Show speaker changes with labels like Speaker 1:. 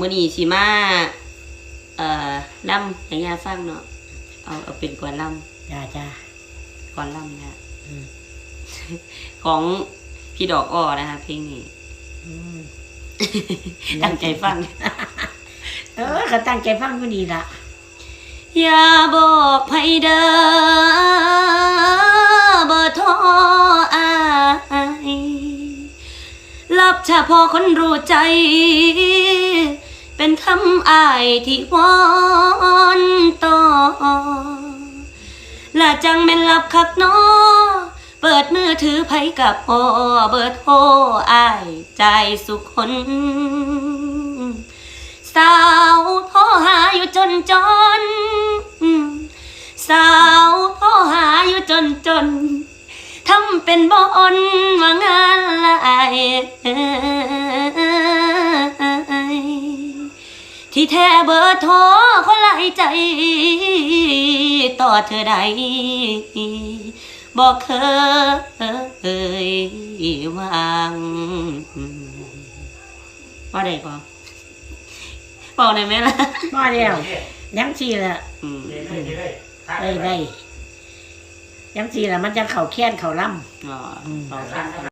Speaker 1: มื้อนี้สิมาเอ่อล่ำให้ยาฟังเนาะเอาเอาเป็นกวนล่
Speaker 2: จ้าจ้าำ
Speaker 1: กวนล่ำนะ
Speaker 2: อืม
Speaker 1: ของพี่ดอกอ้อนะคะเพลงนี้
Speaker 2: อืม
Speaker 1: ตั้งใจฟัง
Speaker 2: เออก็ตั้งใจฟังก็ดีละ
Speaker 1: อย่าบอกไผเด้อบ่ท้ออายรับเฉพาะคนรู้ใจเป็น คำอายที่วอนต่อละจังแม่นลับคักนอเปิดมือถือไผกับพ่อเบิดโทรอายใจสุขคนสาวโทรหาอยู่จนจนสาวโทรหาอยู่จนจนทำเป็นบอนว่างานหลาย ที่แท้เบอร์โทรคนหลายใจ ต่อเธอใดบอกเคยวางว่าได้ก่อนบอกได้ไหมล่ะ
Speaker 2: มาแล้วยังสีละ
Speaker 1: อืม
Speaker 2: ได้ได้ยังสีละมันจะเข่าแค้นเข่าล่
Speaker 1: อ๋อำ
Speaker 2: อืม
Speaker 1: บอก